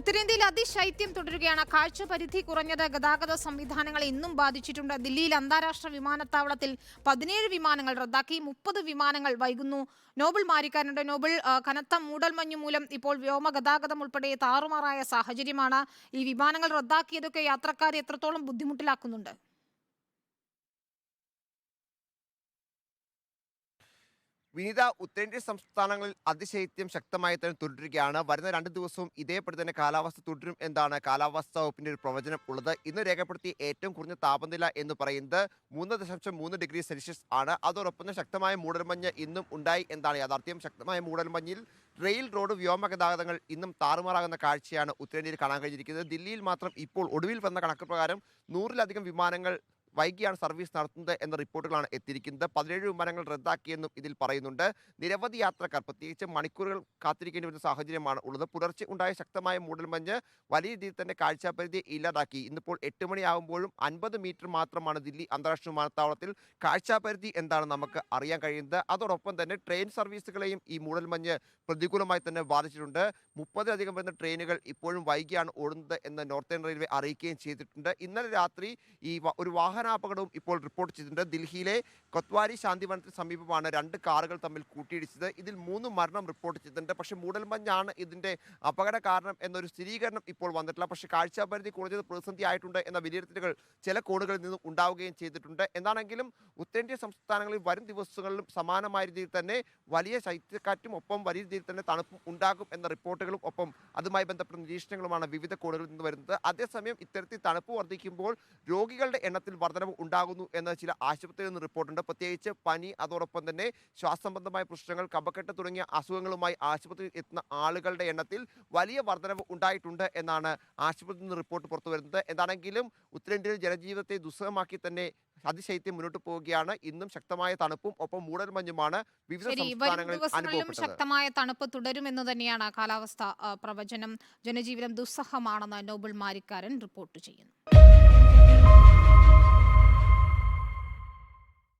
ഉത്തരേന്ത്യയിൽ അതിശൈത്യം തുടരുകയാണ്. കാഴ്ച പരിധി കുറഞ്ഞത് ഗതാഗത സംവിധാനങ്ങളെ ഇന്നും ബാധിച്ചിട്ടുണ്ട്. ദില്ലിയിൽ അന്താരാഷ്ട്ര വിമാനത്താവളത്തിൽ പതിനേഴ് വിമാനങ്ങൾ റദ്ദാക്കി മുപ്പത് വിമാനങ്ങൾ വൈകുന്നു. നോബിൾ മാരിക്കാനുണ്ട് നോബിൾ കനത്ത മൂടൽമഞ്ഞ് മൂലം ഇപ്പോൾ വ്യോമ ഗതാഗതം ഉൾപ്പെടെ താറുമാറായ സാഹചര്യമാണ്. ഈ വിമാനങ്ങൾ റദ്ദാക്കിയതൊക്കെ യാത്രക്കാരെ എത്രത്തോളം ബുദ്ധിമുട്ടിലാക്കുന്നുണ്ട്? വിനീത ഉത്തരേന്ത്യൻ സംസ്ഥാനങ്ങളിൽ അതിശൈത്യം ശക്തമായി തന്നെ തുടരുകയാണ്. വരുന്ന രണ്ട് ദിവസവും ഇതേപോലെ തന്നെ കാലാവസ്ഥ തുടരും എന്നാണ് കാലാവസ്ഥാ വകുപ്പിന്റെ ഒരു പ്രവചനം ഉള്ളത്. ഇന്ന് രേഖപ്പെടുത്തിയ ഏറ്റവും കുറഞ്ഞ താപനില എന്ന് പറയുന്നത് മൂന്ന് ദശാംശം മൂന്ന് ഡിഗ്രി സെൽഷ്യസ് ആണ്. അതോടൊപ്പം തന്നെ ശക്തമായ മൂടൽമഞ്ഞ് ഇന്നും ഉണ്ടായി എന്നാണ് യാഥാർത്ഥ്യം. ശക്തമായ മൂടൽമഞ്ഞിൽ റെയിൽ റോഡ് വ്യോമ ഗതാഗതങ്ങൾ ഇന്നും താറുമാറാകുന്ന കാഴ്ചയാണ് ഉത്തരേന്ത്യയിൽ കാണാൻ കഴിഞ്ഞിരിക്കുന്നത്. ദില്ലിയിൽ മാത്രം ഇപ്പോൾ ഒടുവിൽ വന്ന കണക്ക് പ്രകാരം നൂറിലധികം വിമാനങ്ങൾ വൈകിയാണ് സർവീസ് നടത്തുന്നത് എന്ന റിപ്പോർട്ടുകളാണ് എത്തിയിരിക്കുന്നത്. പതിനേഴ് വിമാനങ്ങൾ റദ്ദാക്കിയെന്നും ഇതിൽ പറയുന്നുണ്ട്. നിരവധി യാത്രക്കാർ പ്രത്യേകിച്ച് മണിക്കൂറുകൾ കാത്തിരിക്കേണ്ടി വരുന്ന സാഹചര്യമാണ് ഉള്ളത്. പുലർച്ചെ ഉണ്ടായ ശക്തമായ മൂടൽമഞ്ഞ് വലിയ രീതിയിൽ തന്നെ കാഴ്ചാപരിധി ഇല്ലാതാക്കി. ഇന്നിപ്പോൾ എട്ട് മണിയാകുമ്പോഴും അൻപത് മീറ്റർ മാത്രമാണ് ദില്ലി അന്താരാഷ്ട്ര വിമാനത്താവളത്തിൽ കാഴ്ചാപരിധി എന്താണ് നമുക്ക് അറിയാൻ കഴിയുന്നത്. അതോടൊപ്പം തന്നെ ട്രെയിൻ സർവീസുകളെയും ഈ മൂടൽമഞ്ഞ് പ്രതികൂലമായി തന്നെ ബാധിച്ചിട്ടുണ്ട്. മുപ്പതിലധികം വരുന്ന ട്രെയിനുകൾ ഇപ്പോഴും വൈകിയാണ് ഓടുന്നത് എന്ന് നോർത്തേൺ റെയിൽവേ അറിയിക്കുകയും ചെയ്തിട്ടുണ്ട്. ഇന്നലെ രാത്രി ഈ ഒരു ഒരു വാഹനാപകടവും ഇപ്പോൾ റിപ്പോർട്ട് ചെയ്തിട്ടുണ്ട്. ഡൽഹിയിലെ കൊത്വാരി ശാന്തിവനത്തിന് സമീപമാണ് രണ്ട് കാറുകൾ തമ്മിൽ കൂട്ടിയിടിച്ചത്. ഇതിൽ മൂന്ന് മരണം റിപ്പോർട്ട് ചെയ്തിട്ടുണ്ട്. പക്ഷേ മൂടൽമഞ്ഞാണ് ഇതിന്റെ അപകട കാരണം എന്നൊരു സ്ഥിരീകരണം ഇപ്പോൾ വന്നിട്ടില്ല. പക്ഷേ കാഴ്ചാപരിധി കുറഞ്ഞത് പ്രതിസന്ധി ആയിട്ടുണ്ട് എന്ന വിലയിരുത്തലുകൾ ചില കോണുകളിൽ നിന്നും ഉണ്ടാവുകയും ചെയ്തിട്ടുണ്ട്. എന്താണെങ്കിലും ഉത്തരേന്ത്യ സംസ്ഥാനങ്ങളിൽ വരും ദിവസങ്ങളിലും സമാനമായ രീതിയിൽ തന്നെ വലിയ ശൈത്യക്കാറ്റും ഒപ്പം വലിയ രീതിയിൽ തന്നെ തണുപ്പും ഉണ്ടാകും എന്ന റിപ്പോർട്ടുകളും ഒപ്പം അതുമായി ബന്ധപ്പെട്ട നിരീക്ഷണങ്ങളുമാണ് വിവിധ കോണുകളിൽ നിന്ന് വരുന്നത്. അതേസമയം ഇത്തരത്തിൽ തണുപ്പ് വർദ്ധിക്കുമ്പോൾ രോഗികളുടെ എണ്ണത്തിൽ വർധനവ് ഉണ്ടാകുന്നു എന്ന് ചില ആശുപത്രികളിൽ നിന്ന് റിപ്പോർട്ടുണ്ട്. പ്രത്യേകിച്ച് പനി അതോടൊപ്പം തന്നെ ശ്വാസംബന്ധമായ പ്രശ്നങ്ങൾ കമ്പക്കെട്ട് തുടങ്ങിയ അസുഖങ്ങളുമായി ആശുപത്രിയിൽ എത്തുന്ന ആളുകളുടെ എണ്ണത്തിൽ വലിയ വർധനവ് ഉണ്ടായിട്ടുണ്ട് എന്നാണ് ആശുപത്രിയിൽ നിന്ന് റിപ്പോർട്ട് പുറത്തു വരുന്നത്. എന്താണെങ്കിലും ഉത്തരേന്ത്യയിൽ ജനജീവിതത്തെ ദുസ്സഹമാക്കി തന്നെ അതിശൈത്യം മുന്നോട്ട് പോവുകയാണ്. ഇന്നും ശക്തമായ തണുപ്പും ഒപ്പം മൂടൽമഞ്ഞുമാണ് വിവിധ സംസ്ഥാനങ്ങളിൽ ശക്തമായ തണുപ്പ് തുടരുമെന്ന് തന്നെയാണ് കാലാവസ്ഥ പ്രവചനം. ജനജീവിതം ദുസ്സഹമാണെന്ന് നോബിൾ മാരിക്കാരൻ റിപ്പോർട്ട് ചെയ്യുന്നു.